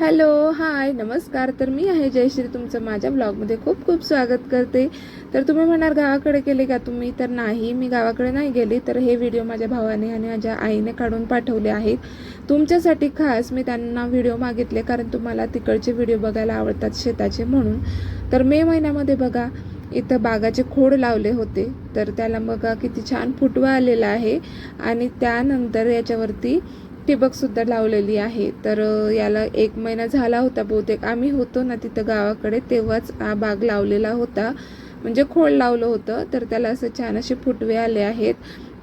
Hello hi नमस्कार. तर मी आहे जयश्री. तुमचं माझ्या ब्लॉगमध्ये खूप खूप स्वागत करते. तर तुम्ही म्हणणार गावाकडे गेले का तुम्ही? तर नाही मी गावाकडे नाही गेले. तर हे व्हिडिओ माझ्या भावाने आणि माझ्या आईने काढून पाठवले आहेत. तुमच्यासाठी खास मी त्यांना व्हिडिओ मागितले कारण तुम्हाला तिकडचे व्हिडिओ बघायला आवडतात शेताचे म्हणून. तर मे महिन्यामध्ये बघा इथं बागाचे खोड लावले होते. तर त्याला बघा किती छान फुटवा आलेला आहे. आणि त्यानंतर याच्यावरती ठिबकसुद्धा लावलेली आहे. तर याला एक महिना झाला होता बहुतेक. आम्ही होतो ना तिथं गावाकडे तेव्हाच हा बाग लावलेला होता. म्हणजे खोड लावलं होतं तर त्याला असं छान असे फुटवे आले आहेत.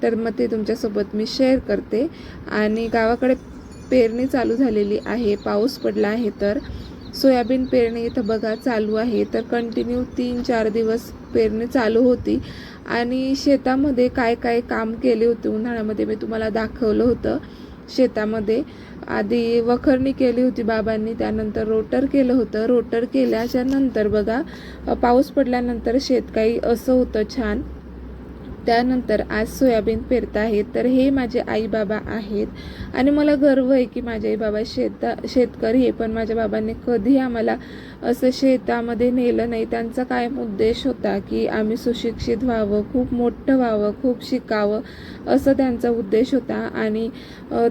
तर मग ते तुमच्यासोबत मी शेअर करते. आणि गावाकडे पेरणी चालू झालेली आहे पाऊस पडला आहे तर. सोयाबीन पेरणी इथं बघा चालू आहे. तर कंटिन्यू तीन चार दिवस पेरणी चालू होती. आणि शेतामध्ये काय काय काम केले होते उन्हाळ्यामध्ये मी तुम्हाला दाखवलं होतं. शेतामध्ये आधी वखरणी केली होती बाबांनी त्यानंतर रोटर केलं होतं. रोटर केल्याच्यानंतर बघा पाऊस पडल्यानंतर शेत काही असं होतं छान. त्यानंतर आज सोयाबीन पेरत आहेत तर हे माझे आई बाबा आहेत. आणि मला गर्व आहे की माझे आई बाबा शेता शेतकरी आहे. पण माझ्या बाबांनी कधी आम्हाला असं शेतामध्ये नेलं नाही. त्यांचा कायम उद्देश होता की आम्ही सुशिक्षित व्हावं खूप मोठं व्हावं खूप शिकावं असं त्यांचा उद्देश होता. आणि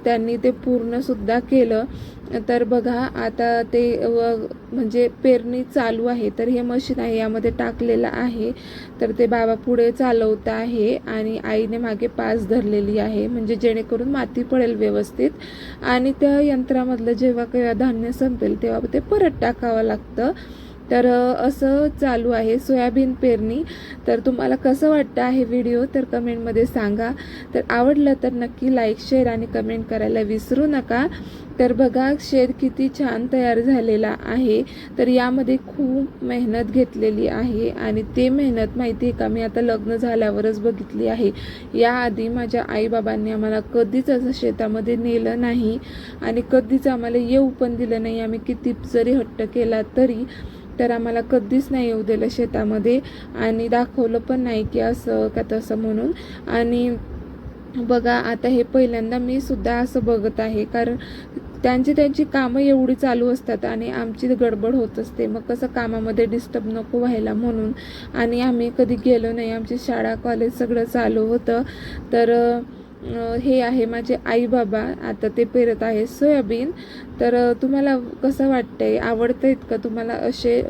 त्यांनी ते पूर्णसुद्धा केलं. तर बघा आता ते व म्हणजे पेरणी चालू आहे तर हे मशीन आहे यामध्ये टाकलेलं आहे. तर ते बाबा पुढे चालवत आहे आणि आईने मागे पास धरलेली आहे म्हणजे जेणेकरून माती पडेल व्यवस्थित. आणि त्या यंत्रामधलं जेव्हा केव्हा धान्य संपेल तेव्हा ते परत टाकावं लागतं. तर असं चालू आहे सोयाबीन पेरणी. तर तुम्हाला कसं वाटतं आहे व्हिडिओ तर कमेंटमध्ये सांगा. तर आवडलं तर नक्की लाईक शेअर आणि कमेंट करायला विसरू नका. तर बघा शेर किती छान तयार झालेला आहे. तर यामध्ये खूप मेहनत घेतलेली आहे आणि ते मेहनत माहिती आहे का मी आता लग्न झाल्यावरच बघितली आहे. याआधी माझ्या आईबाबांनी आम्हाला कधीच असं शेतामध्ये नेलं नाही आणि कधीच आम्हाला येऊ पण दिलं नाही. आम्ही किती जरी हट्ट केला तरी तर आम्हाला कधीच नाही येऊ दिलं शेतामध्ये. आणि दाखवलं पण नाही की असं का तसं म्हणून. आणि बघा आता हे पहिल्यांदा मी सुद्धा असं बघत आहे. कारण त्यांची त्यांची कामं एवढी चालू असतात आणि आमची गडबड होत असते. मग कसं कामामध्ये डिस्टर्ब नको व्हायला म्हणून. आणि आम्ही कधी गेलो नाही. आमची शाळा कॉलेज सगळं चालू होतं. तर हे आहे माझे आई बाबा आता ते पेरत आहे सोयाबीन. तर तुम्हाला कसं वाटतंय? आवडतं का तुम्हाला असे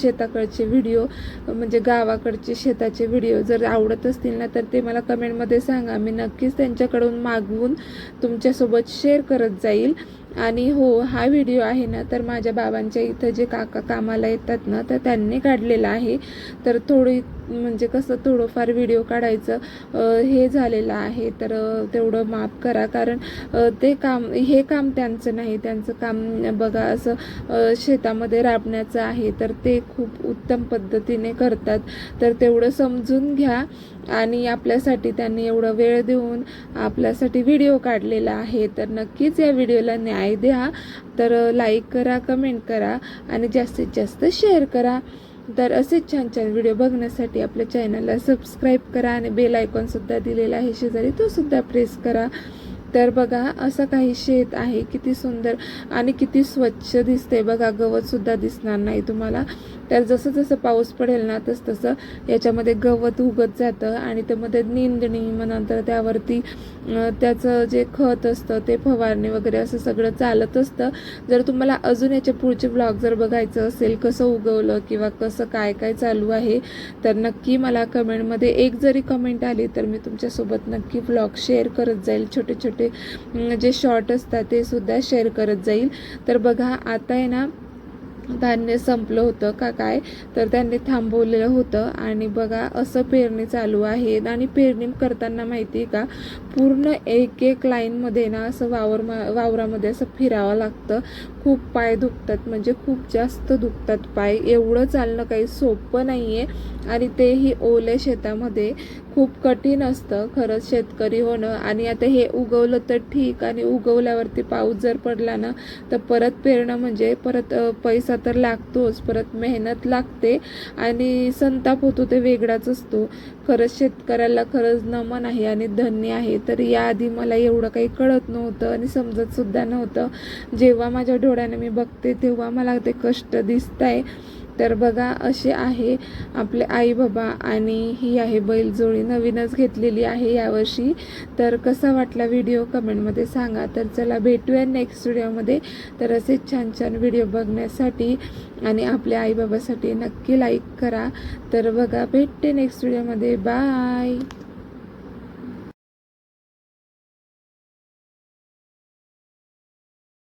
शेताकडचे व्हिडिओ म्हणजे गावाकडचे शेताचे व्हिडिओ? जर आवडत असतील ना तर ते मला कमेंटमध्ये सांगा. मी नक्कीच त्यांच्याकडून मागवून तुमच्यासोबत शेअर करत जाईल. आणि हो हा व्हिडिओ आहे ना तर माझ्या बाबांच्या इथं जे काका कामाला येतात ना तर त्यांनी काढलेला आहे. तर थोडी म्हणजे कसं थोडंफार व्हिडिओ काढायचं हे झालेलं आहे. तर तेवढं माफ करा. कारण ते काम हे काम त्यांचं नाही. त्यांचं काम बघा असं शेतामध्ये राबण्याचं आहे. तर ते खूप उत्तम पद्धतीने करतात. तर तेवढं समजून घ्या. आणि आपल्यासाठी त्यांनी एवढं वेळ देऊन आपल्यासाठी व्हिडिओ काढलेला आहे. तर नक्कीच या व्हिडिओला न्याय द्या. तर लाईक करा कमेंट करा. आणि जास्तीत जास्त शेअर करा. तर असेच छान छान व्हिडिओ बघण्यासाठी आपल्या चॅनलला सबस्क्राईब करा आणि बेल आयकॉनसुद्धा दिलेला आहे शेजारी. तो सुद्धा प्रेस करा. तर बघा असं काही शेत आहे किती सुंदर आणि किती स्वच्छ दिसते बघा गवतसुद्धा दिसणार नाही तुम्हाला. तर जसं जसं पाऊस पडेल ना तस तसं याच्यामध्ये गवत उगत जातं आणि त्यामध्ये निंदणी मग नंतर त्यावरती त्याचं जे खत असतं ते फवारणी वगैरे असं सगळं चालत असतं. जर तुम्हाला अजून याचे पुढचे ब्लॉग जर बघायचं असेल कसं उगवलं किंवा कसं काय काय चालू आहे तर नक्की मला कमेंटमध्ये एक जरी कमेंट आली तर मी तुमच्यासोबत नक्की ब्लॉग शेअर करत जाईल. छोटे छोटे जे शॉर्ट असतात ते सुद्धा शेअर करत जाईल. तर बघा आता आहे ना धान्य संपलं होतं का काय? तर त्यांनी थांबवलेलं होतं. आणि बघा असं पेरणी चालू आहे. आणि पेरणी करताना माहिती आहे का? पूर्ण एक एक लाईनमध्ये ना असं वावर वावरामध्ये असं फिरावं लागतं. खूप पाय दुखतात म्हणजे खूप जास्त दुखतात पाय. एवढं चालणं काही सोपं नाही आहे आणि तेही ओल्या शेतामध्ये. खूप कठीण असतं खरंच शेतकरी होणं. आणि आता हे उगवलं तर ठीक. आणि उगवल्यावरती पाऊस जर पडला ना तर परत पेरणं म्हणजे परत पैसा तर लागतोच. परत मेहनत लागते. आणि संताप होतो ते वेगळाच असतो. खरंच शेतकऱ्याला खरंच नमन आहे आणि धन्य आहेत. तर याआधी मला एवढं काही कळत नव्हतं आणि समजत सुद्धा नव्हतं. जेव्हा माझ्या डोळ्याने मी बघते तेव्हा मला ते कष्ट दिसत आहे तर बघा असे आहे आपले आई बाबा आणि ही आहे बैलजोडी नवीनच घेतलेली आहे यावर्षी. तर कसा वाटला व्हिडिओ कमेंटमध्ये सांगा. तर चला भेटूया नेक्स्ट व्हिडिओमध्ये तर असे छान छान व्हिडिओ बघण्यासाठी आणि आपल्या आईबाबासाठी नक्की लाईक करा. तर बघा भेटते नेक्स्ट व्हिडिओमध्ये बाय